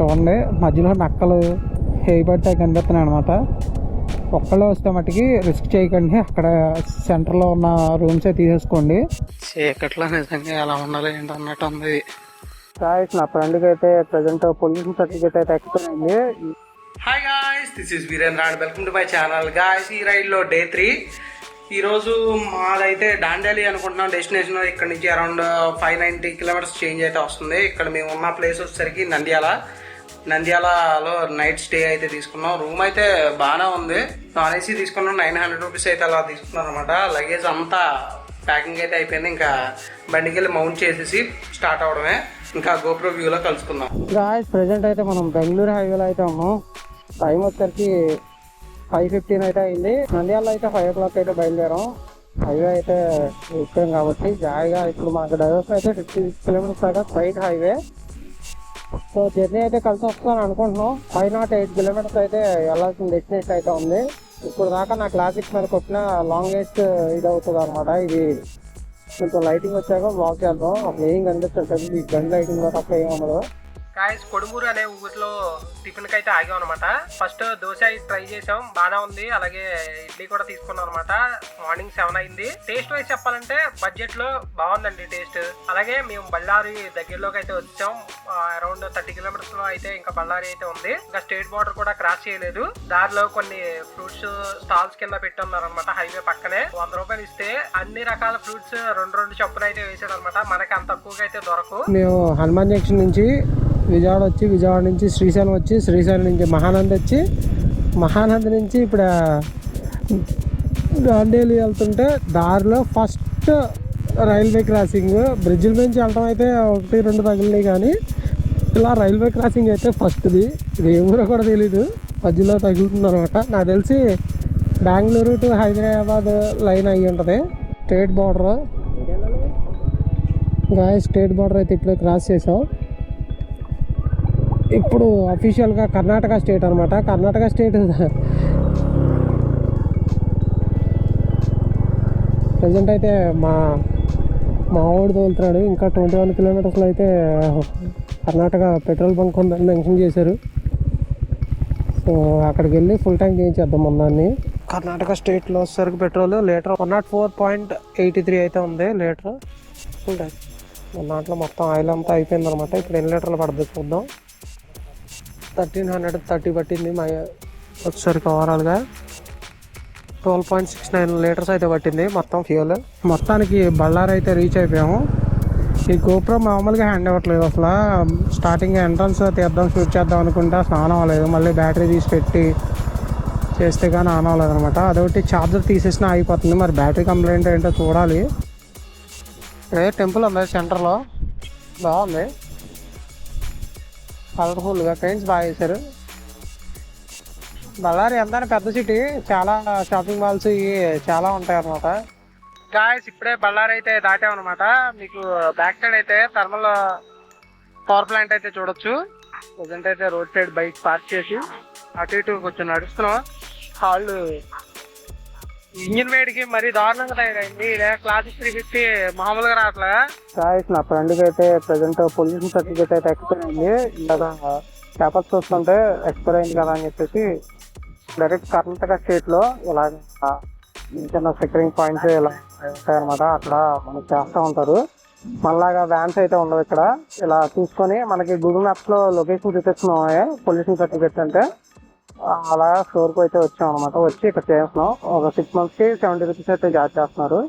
చూడండి. మధ్యలో నక్కలు చేయబట్టి కనిపిస్తున్నాయి అనమాట ఒక్కళ్ళే వస్తే మట్టుకి రిస్క్ చేయకండి. అక్కడ సెంటర్లో ఉన్న రూమ్సే తీసేసుకోండి. చీకట్లో నిజంగా ఎలా ఉండాలి ఏంటి అన్నట్టు ఉంది గాయస్ నా ఫ్రెండ్కి అయితే ప్రజెంట్ పొల్యూషన్ సర్టిఫికేట్ అయితే అయింది. Hi guys this is Veerendra and welcome to my channel guys ఈ రైడ్లో డే త్రీ. ఈరోజు మాదైతే డాండేలి అనుకుంటున్నాం. డెస్టినేషన్ ఇక్కడ నుంచి around five ninety kilometres change అయితే వస్తుంది. ఇక్కడ మేము ఉన్న ప్లేస్ వచ్చేసరికి నంద్యాల. నంద్యాలలో నైట్ స్టే అయితే తీసుకున్నాం. రూమ్ అయితే బాగానే ఉంది. నాన్ ఏసీ తీసుకున్నాం. నైన్ హండ్రెడ్ రూపీస్ అయితే అలా తీసుకున్నాం అనమాట లగేజ్ అంతా ప్యాకింగ్ అయితే అయిపోయింది. ఇంకా బండికి వెళ్ళి మౌంట్ చేసేసి స్టార్ట్ అవడమే. ఇంకా గోప్రో వ్యూలో కలుసుకుందాం. గాయస్ ప్రజెంట్ అయితే మనం బెంగళూరు హైవేలో అయితే ఉన్నాం. టైం వచ్చరికి ఫైవ్ ఫిఫ్టీన్ అయితే అయింది. నంద్యాలలో అయితే ఫైవ్ ఓ క్లాక్ అయితే బయలుదేరాం. హైవే అయితే ఎక్కాం కాబట్టి జాయిగా ఇప్పుడు మాకు డైవర్స్ అయితే ఫిఫ్టీ సిక్స్ కిలోమీటర్స్ దాకా స్ట్రైట్ హైవే సో జర్నీ అయితే కలిసి వస్తాను అనుకుంటున్నాం. ఫైవ్ నాట్ ఎయిట్ కిలోమీటర్స్ అయితే వెళ్ళాల్సిన డెస్టినేషన్ అయితే ఉంది. ఇప్పుడు దాకా నా క్లాసిక్ మీద కొట్టిన లాంగెస్ట్ ఇది అవుతుంది అనమాట ఇది కొంచెం లైటింగ్ వచ్చాక వాక్ చేద్దాం. అప్పుడు ఏం కనిపిస్తుంది ఈ గన్ లైటింగ్ తప్ప ఏం ఉండదు. గాయస్ కొడుమూరు అనే ఊరిలో టిఫిన్కి అయితే ఆగాం అనమాట ఫస్ట్ దోశ ట్రై చేసాం బాగా ఉంది. అలాగే ఇడ్లీ కూడా తీసుకున్నాం అనమాట మార్నింగ్ సెవెన్ అయింది. టేస్ట్ వైజ్ చెప్పాలంటే బడ్జెట్లో బాగుందండి టేస్ట్ అలాగే మేము బళ్ళారి దగ్గరలోకి అయితే వచ్చాం అరౌండ్ థర్టీ కిలోమీటర్స్లో అయితే ఇంకా బళ్ళారి అయితే ఉంది. ఇంకా స్టేట్ బార్డర్ కూడా క్రాస్ చేయలేదు. దారిలో కొన్ని ఫ్రూట్స్ స్టాల్స్ కింద పెట్టున్నారు అనమాట హైవే పక్కనే. వంద రూపాయలు ఇస్తే అన్ని రకాల ఫ్రూట్స్ రెండు రెండు చొప్పున అయితే వేసాడు అనమాట మనకి అంత తక్కువగా అయితే దొరకు. మేము హనుమాన్ జంక్షన్ నుంచి విజయవాడ వచ్చి విజయవాడ నుంచి శ్రీశైలం వచ్చి శ్రీశైలం నుంచి మహానంది వచ్చి మహానంది నుంచి ఇప్పుడు దాండేలి వెళ్తుంటే దారిలో ఫస్ట్ రైల్వే క్రాసింగ్ బ్రిడ్జిల నుంచి వెళ్ళడం అయితే ఒకటి రెండు తగిలినాయి కానీ ఇలా రైల్వే క్రాసింగ్ అయితే ఫస్ట్ది ఇది ఏ ఊరో కూడా తెలీదు. మధ్యలో తగులుతుంది అనమాట. నాకు తెలిసి బెంగళూరు టు హైదరాబాద్ లైన్ అయ్యి ఉంటుంది. State border guys state border అయితే ఇప్పుడే క్రాస్ చేసాం. ఇప్పుడు అఫీషియల్గా కర్ణాటక స్టేట్ అనమాట కర్ణాటక స్టేట్ ప్రజెంట్ అయితే మా మా ఊడు తోలుతున్నాడు. ఇంకా ట్వంటీ వన్ కిలోమీటర్స్లో అయితే కర్ణాటక పెట్రోల్ బంక్ ఉందని మెన్షన్ చేశారు. సో అక్కడికి వెళ్ళి ఫుల్ ట్యాంక్ చేయించేద్దాం మొన్నాన్ని కర్ణాటక స్టేట్లో వచ్చేసరికి petrol litre one nought four point eighty three అయితే ఉంది లీటర్. ఫుల్ ట్యాంక్ మన దాంట్లో మొత్తం ఆయిల్ అంతా అయిపోయింది అనమాట ఇప్పుడు ఎన్ని లీటర్లు పడుతుంది చూద్దాం. థర్టీన్ హండ్రెడ్ థర్టీ పట్టింది మా వచ్చేసరికి ఓవరాల్గా twelve point six nine litres అయితే పట్టింది మొత్తం ఫ్యూల్ మొత్తానికి బళ్ళారి అయితే రీచ్ అయిపోయాము. ఈ గోప్రో మామూలుగా హ్యాండ్ ఇవ్వట్లేదు అసలు. స్టార్టింగ్ ఎంట్రన్స్ తీద్దాం షూట్ చేద్దాం అనుకుంటే అసలు ఆన్ అవ్వలేదు. మళ్ళీ బ్యాటరీ తీసి పెట్టి చేస్తే కానీ ఆన్ అవ్వలేదు అనమాట. అదొకటి ఛార్జర్ తీసేసినా అయిపోతుంది. మరి బ్యాటరీ కంప్లైంట్ ఏంటో చూడాలి. ఇక్కడే టెంపుల్ ఉంది సెంటర్లో? బాగుంది. కలర్ఫుల్గా పెయింట్స్ బాగా వేశారు. బళ్ళారి ఎంత పెద్ద సిటీ చాలా షాపింగ్ మాల్స్ ఇవి చాలా ఉంటాయి అనమాట గాయస్ ఇప్పుడే బళ్ళారి అయితే దాటామన్నమాట. మీకు బ్యాక్ సైడ్ అయితే థర్మల్ పవర్ ప్లాంట్ అయితే చూడొచ్చు. ప్రజెంట్ అయితే రోడ్ సైడ్ బైక్ పార్క్ చేసి అటు ఇటు కొంచెం నడుస్తున్నాం. హాల్ ఇంజిన్ వేడికి మరి దారుణంగా తయారైంది. క్లాసిక్ త్రీ ఫిఫ్టీ మామూలుగా రావట్లే? గాయస్ నా ఫ్రెండ్కి అయితే ప్రజెంట్ పొల్యూషన్ సర్టిఫికేట్ అయితే ఎక్స్పైర్ అయింది. ఇలా పేపర్స్ చూస్తుంటే ఎక్స్పైర్ అయింది కదా అని చెప్పేసి డైరెక్ట్ కర్ణాటక స్టేట్లో ఇలా చిన్న సెక్యూరింగ్ పాయింట్స్ ఇలా ఉంటాయన్నమాట. అక్కడ మనకి చేస్తూ ఉంటారు. మళ్ళాగా వ్యాన్స్ అయితే ఉండవు ఇక్కడ. ఇలా చూసుకొని మనకి గూగుల్ మ్యాప్స్లో లొకేషన్ చూపిస్తున్నాయి పొల్యూషన్ సర్టిఫికేట్స్ అంటే అలా స్టోర్కు అయితే వచ్చాం అనమాట వచ్చి ఇక్కడ చేస్తున్నాం. ఒక సిక్స్ మంత్స్కి సెవెంటీ రూపీస్ అయితే చార్జ్ చేస్తున్నారు.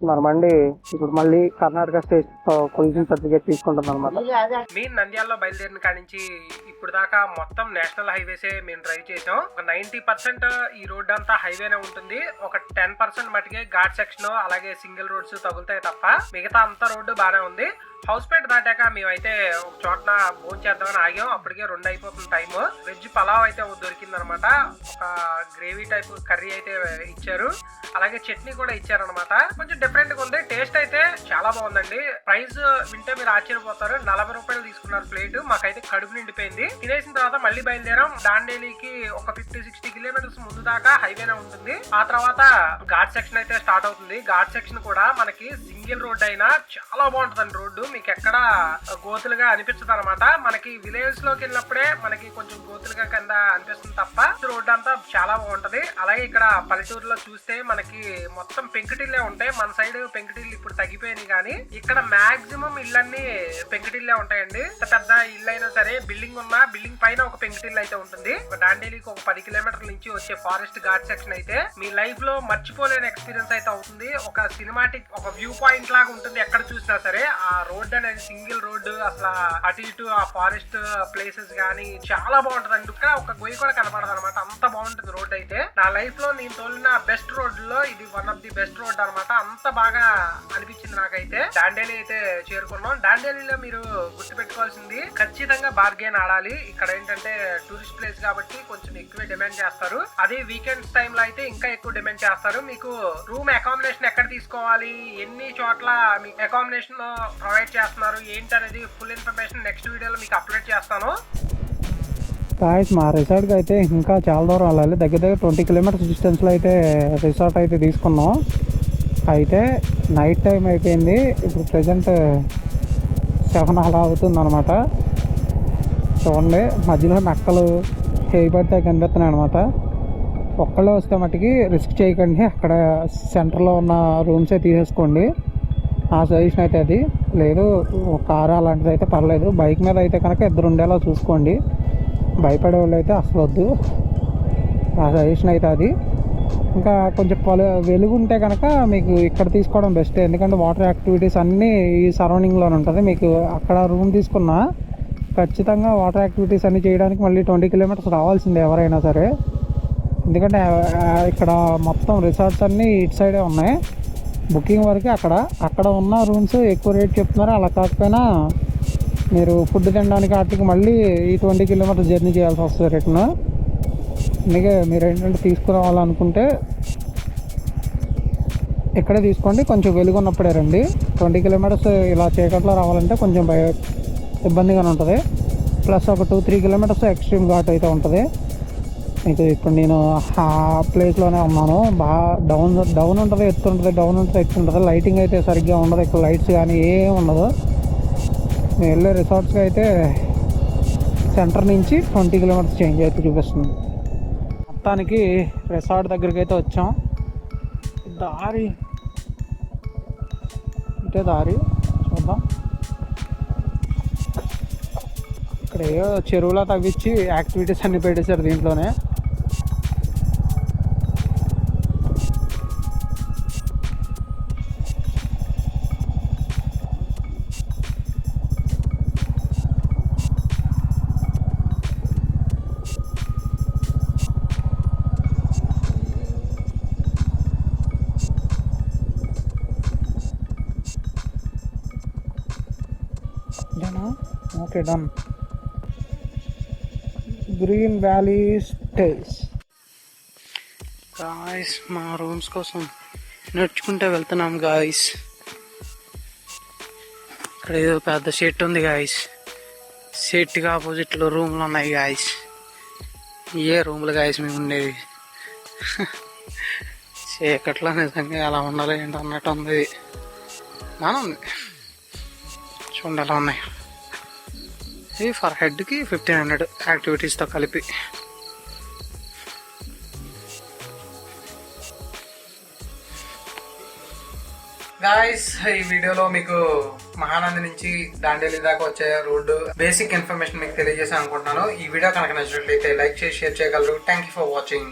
మరి మండి ఇప్పుడు మళ్ళీ కర్ణాటక స్టేట్ పొల్యూషన్ సర్టిఫికేట్ తీసుకుంటుంది అనమాట మేము నంద్యాలలో బయలుదేరిన కాడి నుంచి ఇప్పుడు దాకా మొత్తం నేషనల్ హైవేసే మేము డ్రైవ్ చేసాం ఒక నైన్టీ పర్సెంట్ ఈ రోడ్ అంతా హైవేనే ఉంటుంది. ఒక టెన్ పర్సెంట్ మటుకే ఘాట్ సెక్షన్ అలాగే సింగిల్ రోడ్స్ తగులుతాయి తప్ప మిగతా అంతా రోడ్డు బాగానే ఉంది. హౌస్ పేట దాటాక మేమైతే ఒక చోట్ల భోజనం చేద్దామని ఆగాం. అప్పటికే రెండు అయిపోతుంది టైం వెజ్ పలావ్ అయితే దొరికింది అనమాట ఒక గ్రేవీ టైప్ కర్రీ అయితే ఇచ్చారు. అలాగే చట్నీ కూడా ఇచ్చారనమాట. కొంచెం డిఫరెంట్గా ఉంది. టేస్ట్ అయితే చాలా బాగుందండి. ప్రైస్ వింటే మీరు ఆశ్చర్యపోతారు. నలభై రూపాయలు తీసుకున్నారు ప్లేట్ మాకైతే కడుపు నిండిపోయింది. తినేసిన తర్వాత మళ్ళీ బయలుదేరాం. దాండేలికి ఒక ఫిఫ్టీ సిక్స్టీ కిలోమీటర్స్ ముందు దాకా హైవేనే ఉంటుంది. ఆ తర్వాత ఘాట్ సెక్షన్ అయితే స్టార్ట్ అవుతుంది. ఘాట్ సెక్షన్ కూడా మనకి సింగిల్ రోడ్ అయినా చాలా బాగుంటదండి రోడ్డు. మీకు ఎక్కడ గోతులుగా అనిపించదు అనమాట మనకి విలేజ్లోకి వెళ్ళినప్పుడే మనకి కొంచెం గోతులుగా కింద అనిపిస్తుంది తప్ప రోడ్డు అంతా చాలా బాగుంటది. అలాగే ఇక్కడ పల్లెటూరులో చూస్తే మనకి మొత్తం పెంకుటిల్లే ఉంటాయి. మన సైడ్ పెంకుటిల్లు ఇప్పుడు తగ్గిపోయినాయి కానీ ఇక్కడ మాక్సిమం ఇళ్ళన్నీ పెంకుటిల్లే ఉంటాయండి. పెద్ద ఇల్లు అయినా సరే బిల్డింగ్ ఉన్నా బిల్డింగ్ పైన ఒక పెంకుటిల్లు అయితే ఉంటుంది. దాండేలికి డాండేలీకి ఒక పది కిలోమీటర్ల నుంచి వచ్చే ఫారెస్ట్ ఘాట్ సెక్షన్ అయితే మీ లైఫ్లో మర్చిపోలేని ఎక్స్పీరియన్స్ అయితే అవుతుంది. ఒక సినిమాటిక్ ఒక వ్యూ పాయింట్ లాగా ఉంటుంది ఎక్కడ చూసినా సరే. ఆ రోడ్ రోడ్ అనేది సింగిల్ రోడ్డు అసలు అటు ఇటు ఆ ఫారెస్ట్ ప్లేసెస్ కానీ చాలా బాగుంటది ఇక్కడ ఒక గొయ్యి కూడా కనపడదు అనమాట అంత బాగుంటుంది రోడ్ అయితే. నా లైఫ్లో నేను తోలిన బెస్ట్ రోడ్లో ఇది one of the best road అన్నమాట అంత బాగా అనిపించింది నాకైతే. డాండేలి అయితే చేరుకున్నాం. డాండేలిలో మీరు గుర్తుపెట్టుకోవాల్సింది ఖచ్చితంగా బార్గెన్ ఆడాలి. ఇక్కడ ఏంటంటే టూరిస్ట్ ప్లేస్ కాబట్టి కొంచెం ఎక్కువే డిమాండ్ చేస్తారు. అదే వీకెండ్స్ టైమ్లో అయితే ఇంకా ఎక్కువ డిమాండ్ చేస్తారు. మీకు రూమ్ అకామిడేషన్ ఎక్కడ తీసుకోవాలి? ఎన్ని చోట్ల మీకు అకామిడేషన్ ప్రొవైడ్ చేస్తున్నారు? ఏంటి అనేది ఫుల్ ఇన్ఫర్మేషన్ నెక్స్ట్ వీడియోలో మీకు అప్లోడ్ చేస్తాను. గాయస్ మా రిసార్ట్కి అయితే ఇంకా చాలా దూరం వెళ్ళాలి. దగ్గర దగ్గర ట్వంటీ కిలోమీటర్స్ డిస్టెన్స్లో అయితే రిసార్ట్ అయితే తీసుకున్నాం. అయితే నైట్ టైం అయిపోయింది. ఇప్పుడు ప్రజెంట్ సెవెన్ అలా అవుతుంది అనమాట చూడండి మధ్యలో నక్కలు చేయబడితే కనిపిస్తున్నాయి అనమాట ఒక్కళ్ళే వస్తే మట్టుకి రిస్క్ చేయకండి. అక్కడ సెంటర్లో ఉన్న రూమ్సే తీసేసుకోండి. ఆ సజెషన్ అయితే అది. లేదు కారు అలాంటిది అయితే పర్లేదు. బైక్ మీద అయితే కనుక ఇద్దరు ఉండేలా చూసుకోండి. భయపడే వాళ్ళు అయితే అసలు వద్దు. ఆ సజెషన్ అయితే అది. ఇంకా కొంచెం పలు వెలుగు ఉంటే కనుక మీకు ఇక్కడ తీసుకోవడం బెస్ట్ ఎందుకంటే వాటర్ యాక్టివిటీస్ అన్నీ ఈ సరౌండింగ్లోనే ఉంటుంది. మీకు అక్కడ రూమ్ తీసుకున్నా ఖచ్చితంగా వాటర్ యాక్టివిటీస్ అన్నీ చేయడానికి మళ్ళీ ట్వంటీ కిలోమీటర్స్ రావాల్సిందే ఎవరైనా సరే. ఎందుకంటే ఇక్కడ మొత్తం రిసార్ట్స్ అన్నీ ఇటు సైడే ఉన్నాయి. బుకింగ్ వరకు అక్కడ అక్కడ ఉన్న రూమ్స్ ఎక్కువ రేట్ చెప్తున్నారు. అలా కాకపోయినా మీరు ఫుడ్ తినడానికి వాటికి మళ్ళీ ఈ ట్వంటీ కిలోమీటర్స్ జర్నీ చేయాల్సి వస్తుంది రిటర్న్. అందుకే మీరు ఏంటంటే తీసుకురావాలనుకుంటే ఇక్కడే తీసుకోండి. కొంచెం వెలుగున్నప్పుడే రండి. ట్వంటీ కిలోమీటర్స్ ఇలా చీకట్లో రావాలంటే కొంచెం భయ ఇబ్బందిగానే ఉంటుంది. ప్లస్ ఒక two three kilometres extreme ghat అయితే ఉంటుంది. అయితే ఇప్పుడు నేను ఆ ప్లేస్లోనే ఉన్నాను. బాగా డౌన్ డౌన్ ఉంటుంది ఎత్తు ఉంటుంది డౌన్ ఉంటుంది ఎత్తు ఉంటుంది. లైటింగ్ అయితే సరిగ్గా ఉండదు. ఇక్కడ లైట్స్ కానీ ఏం ఉండదు. నేను వెళ్ళే రిసార్ట్స్కి అయితే సెంటర్ నుంచి ట్వంటీ కిలోమీటర్స్ చేంజ్ అయితే చూపిస్తుంది. మొత్తానికి రిసార్ట్ దగ్గరికి అయితే వచ్చాం. దారి ఇటే దారి చూద్దాం. ఇక్కడ ఏదో చెరువులా తవ్వించి యాక్టివిటీస్ అన్ని పెట్టేశారు దీంట్లోనే. Okay done green valley stays guys మా రూమ్స్ కోసం నడుచుకుంటే వెళ్తున్నాం గాయస్ ఇక్కడ ఏదో పెద్ద షెట్ ఉంది గాయస్ షెట్కి ఆపోజిట్లో రూమ్లు ఉన్నాయి గాయస్ ఏ రూమ్లు గాయస్ మేము ఉండేది? చీకట్లో నిజంగా ఎలా ఉండాలి ఏంటన్నట్టు ఉంది. బాగానే ఉంది. చూడండి ఎలా ఉన్నాయి. ఇది ఫర్ హెడ్కి ఫిఫ్టీన్ హండ్రెడ్ యాక్టివిటీస్తో కలిపి. గాయస్ ఈ వీడియోలో మీకు మహానంది నుంచి దాండేలి దాకా వచ్చే రోడ్డు బేసిక్ ఇన్ఫర్మేషన్ మీకు తెలియజేసాను అనుకుంటున్నాను. ఈ వీడియో కనుక నచ్చినట్లయితే లైక్ చేసి షేర్ చేయగలరు. Thank you for watching